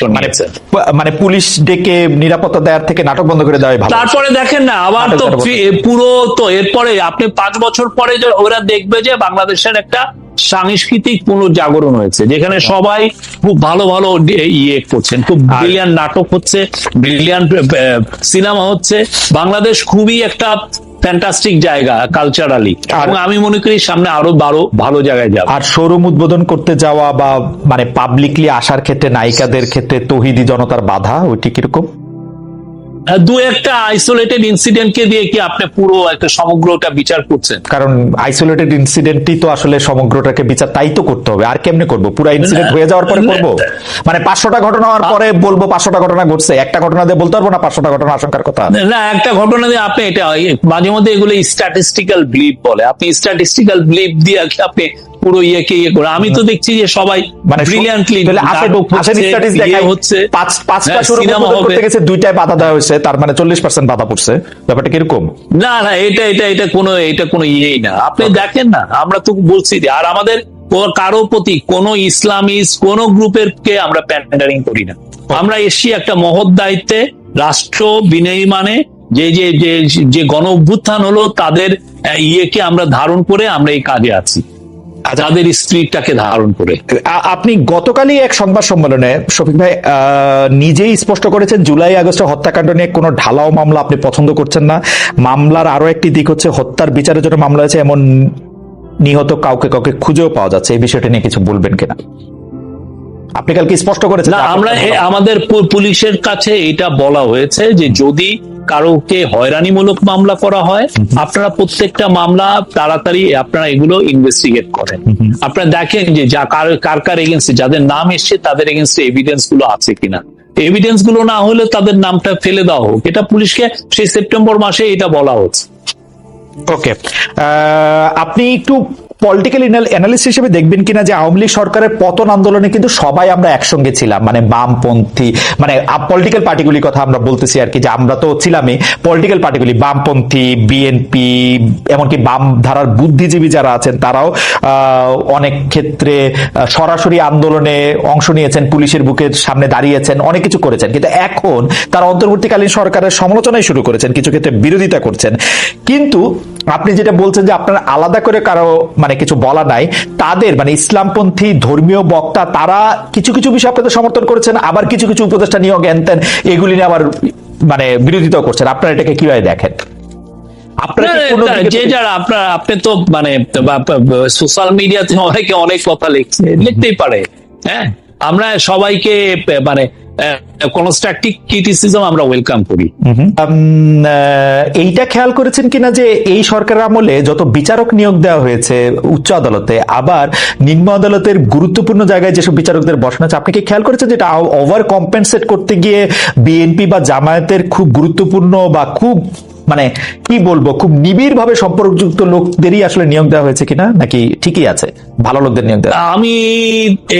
মানে নিয়েছেন মানে পুলিশ ডেকে নিরাপত্তা দেওয়ার থেকে নাটক বন্ধ করে দেওয়াই ভালো। তারপরে দেখেন না আবার তো পুরো তো এরপরে আপনি পাঁচ বছর পরে যে ওরা দেখবে যে বাংলাদেশের একটা সাংস্কৃতিক পুনর্জাগরণ হয়েছে যেখানে সবাই খুব ভালো ভালো ইয়ে করছেন খুব ব্রিলিয়ান নাটক হচ্ছে ব্রিলিয়ান সিনেমা হচ্ছে। বাংলাদেশ খুবই একটা ফ্যান্টাস্টিক জায়গা কালচারালি এবং আমি মনে করি সামনে আরও বারো ভালো জায়গায় যাবে। আর শোরুম উদ্বোধন করতে যাওয়া বা মানে পাবলিকলি আসার ক্ষেত্রে নায়িকাদের ক্ষেত্রে তহিদি জনতার বাধা ওইটি কীরকম? দু একটা আইসোলেটেড ইনসিডেন্টকে দিয়ে কি আপনি পুরো একটা সমগ্রটা বিচার করছেন? কারণ আইসোলেটেড ইনসিডেন্টই তো আসলে সমগ্রটাকে বিচার তাই তো করতে হবে। আর কেমনে করব? পুরো ইনসিডেন্ট হয়ে যাওয়ার পরে করব? মানে পাঁচশোটা ঘটনা হওয়ার পরে বলব পাঁচশোটা ঘটনা ঘটছে। একটা ঘটনা দিয়ে বলতে পারব না পাঁচশোটা ঘটনা আশঙ্কার কথা? না একটা ঘটনা দিয়ে আপনি এটা মাঝে মধ্যে এগুলো স্ট্যাটিস্টিক্যাল ব্লিপ বলে। আপনি স্ট্যাটিস্টিক্যাল ব্লিপ দিয়ে কি আপনি পুরো ইয়েকে ইয়ে করে। আমি তো দেখছি যে সবাই মানে ব্রিলিয়ান্টলি হচ্ছে পাঁচ পাঁচটা হ্যাঁ, শুরু করতে গেছে দুইটায় বাধা দেওয়া হয়েছে তার মানে চল্লিশ পার্সেন্ট বাধা পড়ছে। ব্যাপারটা কীরকম? না না এটা এটা এটা কোনো এটা কোনো ইয়েই না। আপনি দেখেন না আমরা তো বলছি যে আর আমাদের কারও প্রতি কোন কোন গ্রুপের কে আমরা প্যান্ডারিং করি না। আমরা এসছি একটা মহৎ দায়িত্বে রাষ্ট্র বিনির্মাণে যে যে যে যে গণ অভ্যুত্থান হলো তাদের ইয়েকে আমরা ধারণ করে আমরা এই কাজে আছি। যাদের স্ত্রীটাকে ধারণ করে। আপনি গতকালই এক সংবাদ সম্মেলনে শফিক ভাই নিজেই স্পষ্ট করেছেন জুলাই আগস্টে হত্যাকাণ্ড নিয়ে কোনো ঢালাও মামলা আপনি পছন্দ করছেন না। মামলার আরও একটি দিক হচ্ছে হত্যার বিচারের জন্য মামলা হয়েছে এমন নিহত কাউকে কাউকে খুঁজেও পাওয়া যাচ্ছে। এই বিষয়টা নিয়ে কিছু বলবেন কিনা? আপনি কালকে স্পষ্ট করেছেন আমরা আমাদের পুলিশের কাছে এটা বলা হয়েছে যে যদি কারোকে হয়রানিমূলক মামলা করা হয় আপনারা প্রত্যেকটা মামলা তাড়াতাড়ি আপনারা এগুলো ইনভেস্টিগেট করেন। আপনারা দেখেন যে যা কার কার কার এগেনস্টে যাদের নাম এসছে তাদের এগেনস্টে এভিডেন্সগুলো আছে কিনা। এভিডেন্সগুলো না হলে তাদের নামটা ফেলে দেওয়া হোক। এটা পুলিশকে সেই সেপ্টেম্বর মাসে এটা বলা হচ্ছে। ওকে আপনি একটু পলিটিক্যাল অ্যানালিস্ট হিসেবে দেখবেন কিনা যে আওয়ামী লীগ সরকারের পতন আন্দোলনে কিন্তু সবাই আমরা একসঙ্গে ছিলাম। মানে বামপন্থী মানে পলিটিক্যাল পার্টিগুলির কথা আমরা বলতেছি আর কি, যে আমরা তো ছিলামই পলিটিক্যাল পার্টিগুলি বামপন্থী বিএনপি এমনকি বাম ধারার বুদ্ধিজীবী যারা আছেন, তারাও অনেক ক্ষেত্রে সরাসরি আন্দোলনে অংশ নিয়েছেন, পুলিশের বুকের সামনে দাঁড়িয়েছেন, অনেক কিছু করেছেন। কিন্তু এখন তারা অন্তর্বর্তীকালীন সরকারের সমালোচনাই শুরু করেছেন, কিছু ক্ষেত্রে বিরোধিতা করছেন। কিন্তু আপনি যেটা বলছেন যে আপনার আলাদা করে কারও মানে কিছু বলা নাই তাদের মানে ইসলামপন্থী ধর্মীয় বক্তা তারা কিছু কিছু বিষয় আপনাদের সমর্থন করেছেন আবার কিছু কিছু উপদেষ্টা নিয়োগ জ্ঞান এগুলি নিয়ে আবার মানে বিরোধিতা করছেন। আপনারা এটাকে কীভাবে দেখেন? আপনার আপনি তো মানে সোশ্যাল মিডিয়াতে অনেকে অনেক কথা লিখছে লিখতেই পারে হ্যাঁ? আমরা সবাইকে মানে কনস্ট্রাকটিভ ক্রিটিসিজম আমরা ওয়েলকাম করি। আহ, এইটা খেয়াল করেছেন কিনা যে এই সরকারের আমলে যত বিচারক নিয়োগ দেওয়া হয়েছে উচ্চ আদালতে আবার নিম্ন আদালতের গুরুত্বপূর্ণ জায়গায় যেসব বিচারকদের বসানো আছে আপনি কি খেয়াল করেছেন যেটা ওভার কম্পেনসেট করতে গিয়ে বিএনপি বা জামায়াতের খুব গুরুত্বপূর্ণ বা খুব মানে কি বলব খুব নিবিড় ভাবে সম্পর্কযুক্ত লোকদেরই আসলে নিয়োগ দেওয়া হয়েছে কিনা নাকি ঠিকই আছে? ভালো লোকদের নিয়োগ দেওয়া। আমি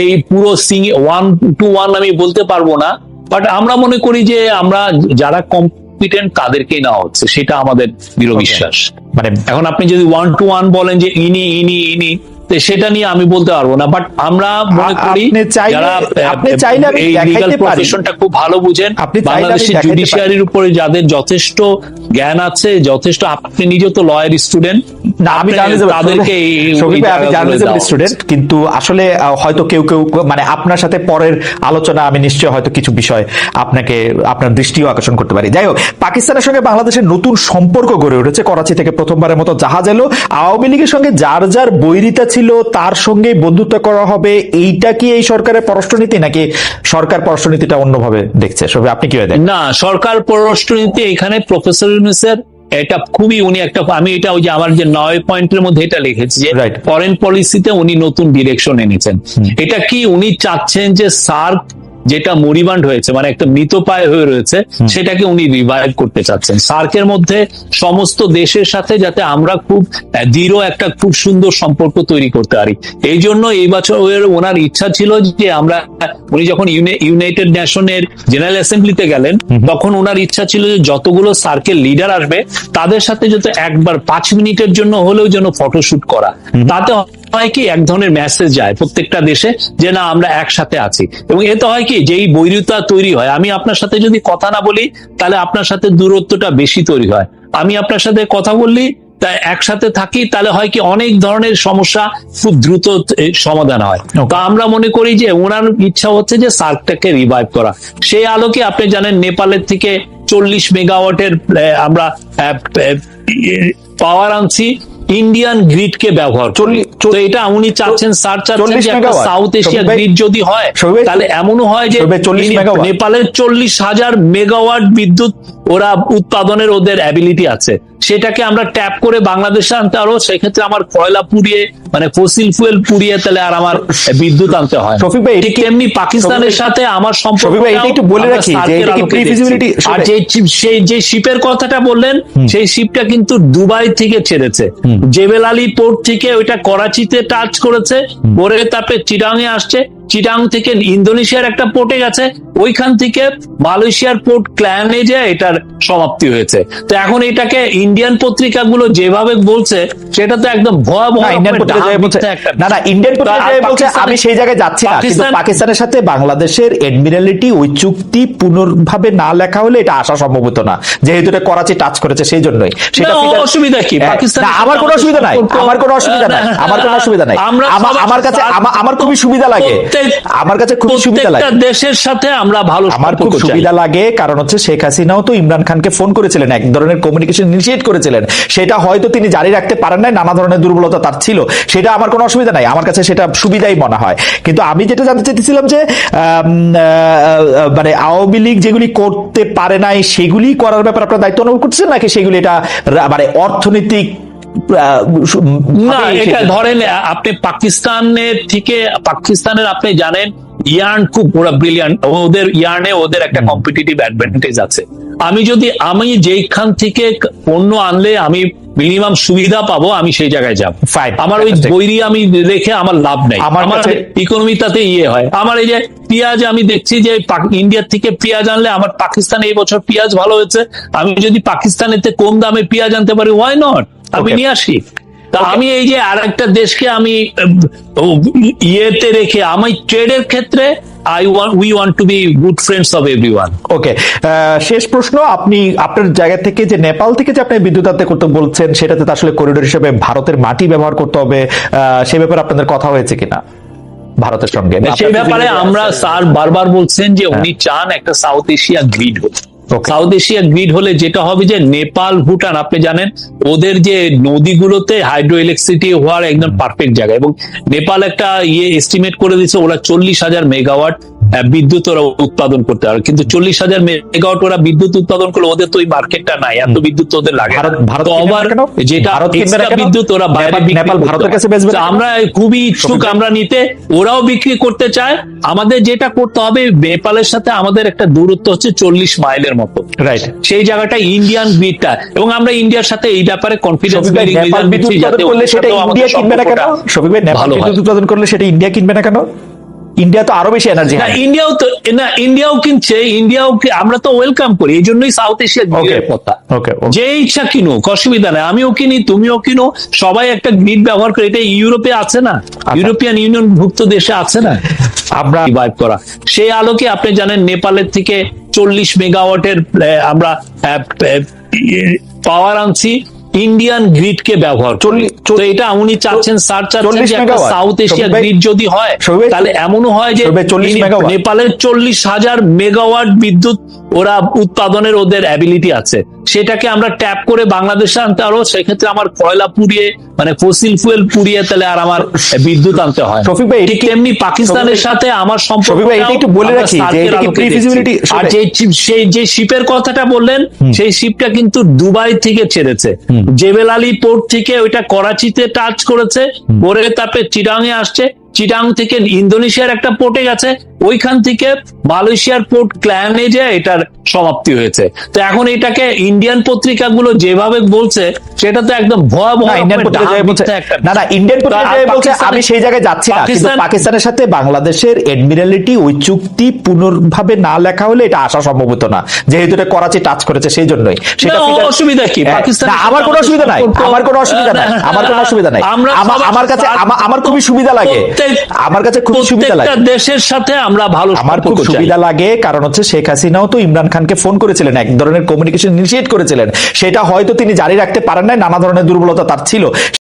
এই পুরো সিং ওয়ান টু ওয়ান আমি বলতে পারব না বাট আমরা মনে করি যে আমরা যারা কম্পিটেন্ট তাদেরকেই নেওয়া হচ্ছে সেটা আমাদের দৃঢ় বিশ্বাস। মানে এখন আপনি যদি ওয়ান টু ওয়ান বলেন যে ইনি ইনি ইনি সেটা নিয়ে আমি বলতে পারব না বাট আমরা মনে করি যারা এই লিগাল প্রফেশনটা খুব ভালো বুঝেন। বাংলাদেশের জুডিশিয়ারির উপরে যাদের যথেষ্ট জ্ঞান আছে যথেষ্ট আপনি নিজে তো লয়ার স্টুডেন্ট না আমি তাদেরকে স্টুডেন্ট কিন্তু আসলে হয়তো কেউ কেউ মানে আপনার সাথে পরের আলোচনা আমি নিশ্চয় হয়তো কিছু বিষয় আপনাকে আপনার দৃষ্টিও আকর্ষণ করতে পারি। যাই হোক পাকিস্তানের সঙ্গে বাংলাদেশের নতুন সম্পর্ক গড়ে উঠেছে। করাচি থেকে প্রথমবারের মতো জাহাজ এলো। আওয়ামী লীগের সঙ্গে যার যার বৈরিতা ছিল তার সঙ্গে বন্ধুত্ব করা হবে এইটা কি এই সরকারের পররাষ্ট্রনীতি নাকি সরকার পররাষ্ট্রনীতিটা অন্যভাবে দেখছে? সবে আপনি কি না সরকার পররাষ্ট্রনীতি এখানে প্রফেসর ইউনুসের এটা খুবই উনি একটা আমি এটা ওই যে আমার যে নয় পয়েন্টের মধ্যে এটা লিখেছি যে. ফরেন পলিসিতে উনি নতুন ডিরেকশন এনেছেন। এটা কি উনি চাচ্ছেন যে সার্ক যেটা মরিবান্ড হয়েছে মানে একটা মৃতপায় হয়ে রয়েছে সেটাকে উনি রিভাইভ করতে চাচ্ছেন। সার্কের মধ্যে সমস্ত দেশের সাথে যাতে আমরা খুব দৃঢ় একটা খুব সুন্দর সম্পর্ক তৈরি করতে পারি। এই জন্য এই বছর ওনার ইচ্ছা ছিল যে আমরা উনি যখন ইউনাইটেড নেশনের জেনারেল অ্যাসেম্বলিতে গেলেন তখন ওনার ইচ্ছা ছিল যে যতগুলো সার্কেল লিডার আসবে তাদের সাথে যত একবার পাঁচ মিনিটের জন্য হলেও যেন ফটোশুট করা। তাতে হয় কি এক ধরনের মেসেজ যায় প্রত্যেকটা দেশে যে না আমরা একসাথে আছি এবং এতে হয় কি যেই বৈরিতা তৈরি হয় আমি আপনার সাথে যদি কথা না বলি তাহলে আপনার সাথে দূরত্বটা বেশি তৈরি হয় আমি আপনার সাথে কথা বললি তা একসাথে থাকি তাহলে হয় কি অনেক ধরনের সমস্যা খুব দ্রুত সমাধান হয়. তো আমরা মনে করি যে ওনার ইচ্ছা হচ্ছে যে সার্কটাকে রিভাইভ করা সেই আলোকে আপনি জানেন নেপালের থেকে চল্লিশ মেগাওয়াটের আমরা পাওয়ার আনছি ইন্ডিয়ান গ্রিড কে ব্যবহার। চল্লিশ- তো এটা উনি চাচ্ছেন স্যার চাচ্ছেন যে একটা সাউথ এশিয়া গ্রিড যদি হয় তাহলে এমনও হয় যে শফিক ভাই 40 ইনি- মেগাওয়াট। নেপালের চল্লিশ হাজার মেগাওয়াট বিদ্যুৎ ওরা উৎপাদনের ওদের অ্যাবিলিটি আছে। সেটাকে আমরা ট্যাপ করে বাংলাদেশে আনতে পারব সেক্ষেত্রে আমার কয়লা পুড়িয়ে মানে ফসিল ফুয়েল পুড়িয়ে তাহলে আর আমার বিদ্যুৎ আনতে হয়। শফিক ভাই, ঠিক কি- তেমনি পাকিস্তানের সাথে আমার সম্পর্ক এটা একটু বলে রাখি যে এটা কি pre-feasibility- আর যে সেই যে শিপের কথাটা বললেন সেই শিপটা কিন্তু দুবাই থেকে ছেড়েছে। জেবেল আলী পোর্ট থেকে ওইটা করাচিতে টাচ করেছে ভোরের তাপে চিরাং এ আসছে। চিরাং থেকে ইন্দোনেশিয়ার একটা পোর্টে গেছে ওইখান থেকে মালয়েশিয়ার পোর্ট ক্ল্যানে যে এটার সমাপ্তি হয়েছে। তো এখন এটাকে ইন্ডিয়ান পত্রিকাগুলো যেভাবে বলছে সেটা তো একদম ভয়াবহ না না না ইন্ডিয়ান পত্রিকা বলছে আমি সেই জায়গায় যাচ্ছি না কিন্তু পাকিস্তানের সাথে বাংলাদেশের এডমিরালিটি ওই চুক্তি পুনর্ভাবে না লেখা হলে এটা আসা সম্ভব হতো না। যেহেতু এটা করাচি টাচ করেছে সেই জন্যই। সেটা অসুবিধা কি? হ্যাঁ, পাকিস্তানের না, আমার কোনো অসুবিধা নাই আমার কোনো অসুবিধা নাই আমার কোনো অসুবিধা নাই। আমার কাছে আমার খুবই সুবিধা লাগে। প্রত্যেক- আমার কাছে খুবই সুবিধা লাগে। দেশের সাথে আমরা ভালো আমার খুব সুবিধা লাগে কারণ হচ্ছে শেখ হাসিনাও তো ইমরান খানকে ফোন করেছিলেন এক ধরনের কমিউনিকেশন ইনিশিয়েট করেছিলেন। সেটা হয়তো তিনি জারি রাখতে পারেন নাই নানা ধরনের দুর্বলতা তার ছিল। সেটা আমার কোনো অসুবিধা নাই আমার কাছে সেটা সুবিধাই মনে হয়। কিন্তু আমি যেটা জানতে চাইতেছিলাম যে আহ, মানে আওয়ামী লীগ যেগুলি করতে পারে নাই সেগুলি করার ব্যাপারে আপনার দায়িত্ব অনুভব করছেন নাকি সেগুলি এটা মানে অর্থনৈতিক না এটা ধরেন আপনি পাকিস্তানের থেকে পাকিস্তানের আপনি জানেন ইয়ার্ন খুব ওরা ব্রিলিয়ান্ট ওদের ইয়ার্নে ওদের একটা কম্পিটিটিভ অ্যাডভান্টেজ আছে। আমি যদি আমি যেইখান থেকে পণ্য আনলে আমি মিনিমাম সুবিধা পাবো আমি সেই জায়গায় যাব. আমার ওই. বৈরি আমি রেখে আমার লাভ নেই। আমার আমার ইকোনমি তাতে ইয়ে হয়। আমার এই যে পেঁয়াজ আমি দেখছি যে ইন্ডিয়ার থেকে পেঁয়াজ আনলে আমার পাকিস্তানে এই বছর পেঁয়াজ ভালো হয়েছে। আমি যদি পাকিস্তানেতে কম দামে পেঁয়াজ আনতে পারি ওয়াই নট আমি নিয়ে আসি। তা আমি এই যে আর একটা দেশকে আমি ইয়েতে রেখে আমি ট্রেডের ক্ষেত্রে I want we want to be good friends of everyone okay শেষ প্রশ্ন আপনি আপনার জায়গা থেকে যে নেপাল থেকে যে আপনি বিদ্যুৎ আনতে করতে বলছেন সেটাতে আসলে করিডোর হিসেবে ভারতের মাটি ব্যবহার করতে হবে। আহ, সে ব্যাপারে আপনাদের কথা হয়েছে কিনা? ভারতের সঙ্গে। সেই ব্যাপারে আমরা স্যার বারবার বলছেন যে উনি চান একটা South Asia grid Okay. South Asia grid হলে যেটা হবে যে নেপাল ভুটান আপনি জানেন ওদের যে নদীগুলোতে হাইড্রো ইলেকট্রিসিটি হওয়ার একদম পারফেক্ট জায়গা। এবং নেপাল একটা ইয়ে এস্টিমেট করে দিচ্ছে ওরা চল্লিশ হাজার মেগাওয়াট বিদ্যুৎ ওরা উৎপাদন করতে পারে। কিন্তু চল্লিশ হাজার মেগাওয়াট ওরা বিদ্যুৎ উৎপাদন করলে ওদের তো ওই মার্কেটটা নাই এত বিদ্যুৎ ওদের লাগে আবার যেটা? বিদ্যুৎ ওরা বাইরে ভারতের কাছে? আমরা খুবই ইচ্ছুক আমরা নিতে ওরাও বিক্রি করতে চায়। আমাদের যেটা করতে হবে নেপালের সাথে আমাদের একটা দূরত্ব হচ্ছে চল্লিশ মাইলের মতো। রাইট সেই জায়গাটা ইন্ডিয়ান গ্রিডটা এবং আমরা ইন্ডিয়ার সাথে এই ব্যাপারে কনফিডেন্স বিদ্যুৎ উৎপাদন করলে সেটা ইন্ডিয়া কিনবে না কেন? ভালো বিদ্যুৎ উৎপাদন করলে সেটা ইন্ডিয়া কিনবে না কেন? ইন্ডিয়া তো আরও বেশি এনার্জি না ইন্ডিয়াও তো না ইন্ডিয়াও কিনছে ইন্ডিয়াও কি- আমরা তো ওয়েলকাম করি এই জন্যই সাউথ এশিয়া গ্রিডের কথা ওকে যে ইচ্ছা কিনুক অসুবিধা নেই আমিও কিনি তুমিও কিনো সবাই একটা গ্রিড ব্যবহার করে এটা ইউরোপে আছে না? ইউরোপিয়ান ইউনিয়ন ভুক্ত দেশে আছে না? আমরা রিভাইভ করা। সেই আলোকে আপনি জানেন নেপালের থেকে চল্লিশ মেগাওয়াটের আমরা পাওয়ার আনছি ইন্ডিয়ান গ্রিড কে ব্যবহার। চল্লিশ- তো এটা উনি চাচ্ছেন স্যার চাচ্ছেন 40 যে একটা সাউথ এশিয়া গ্রিড যদি হয় তাহলে এমনও হয় যে শফিক ভাই 40 ইনি- মেগাওয়াট। নেপালের চল্লিশ হাজার মেগাওয়াট বিদ্যুৎ ওরা উৎপাদনের ওদের অ্যাবিলিটি আছে সেটাকে আমরা ট্যাপ করে বাংলাদেশে আনতে পারব। সেক্ষেত্রে আমার কয়লা পুড়িয়ে মানে ফসিল ফুয়েল পুড়িয়ে তাহলে আর আমার বিদ্যুৎ আনতে হয়। শফিক ভাই, ঠিক তেমনি পাকিস্তানের সাথে আমার সম্পর্ক ভাই, এটা একটু বলে রাখি আর যে সেই যে শিপের কথাটা বললেন সেই শিপটা কিন্তু দুবাই থেকে ছেড়েছে। জেবেল আলী পোর্ট থেকে ওইটা করাচিতে টাচ করেছে। পরে তারপরে চিরাং এ আসছে। চিটাং থেকে ইন্দোনেশিয়ার একটা পোর্টে গেছে ওইখান থেকে মালয়েশিয়ার পোর্ট ক্ল্যানে যে এটার সমাপ্তি হয়েছে। তো এখন এটাকে ইন্ডিয়ান পত্রিকাগুলো যেভাবে বলছে সেটা তো একদম ভয়াবহ না না ইন্ডিয়ান পত্রিকা বলছে পাকিস্তানের- আমি সেই জায়গায় যাচ্ছি না কিন্তু পাকিস্তানের সাথে বাংলাদেশের এডমিরালিটি ওই চুক্তি পুনর্ভাবে না লেখা হলে এটা আসা সম্ভব হতো না যেহেতু এটা করাচি টাচ করেছে সেই জন্যই। সেটা অসুবিধা কি? হ্যাঁ, পাকিস্তানের না, আমার কোনো অসুবিধা নাই আমার কোনো অসুবিধা নাই আমার কোনো অসুবিধা নাই। আমার- কাছে আমার- আমার খুবই সুবিধা লাগে। প্রত্যেক- আমার কাছে খুব সুবিধা লাগে। দেশের সাথে আমরা ভালো আমার খুব সুবিধা লাগে কারণ হচ্ছে শেখ হাসিনাও তো ইমরান খানকে ফোন করেছিলেন এক ধরনের কমিউনিকেশন ইনিশিয়েট করেছিলেন। সেটা হয়তো তিনি জারি রাখতে পারেন নাই নানা ধরনের দুর্বলতা তার ছিল।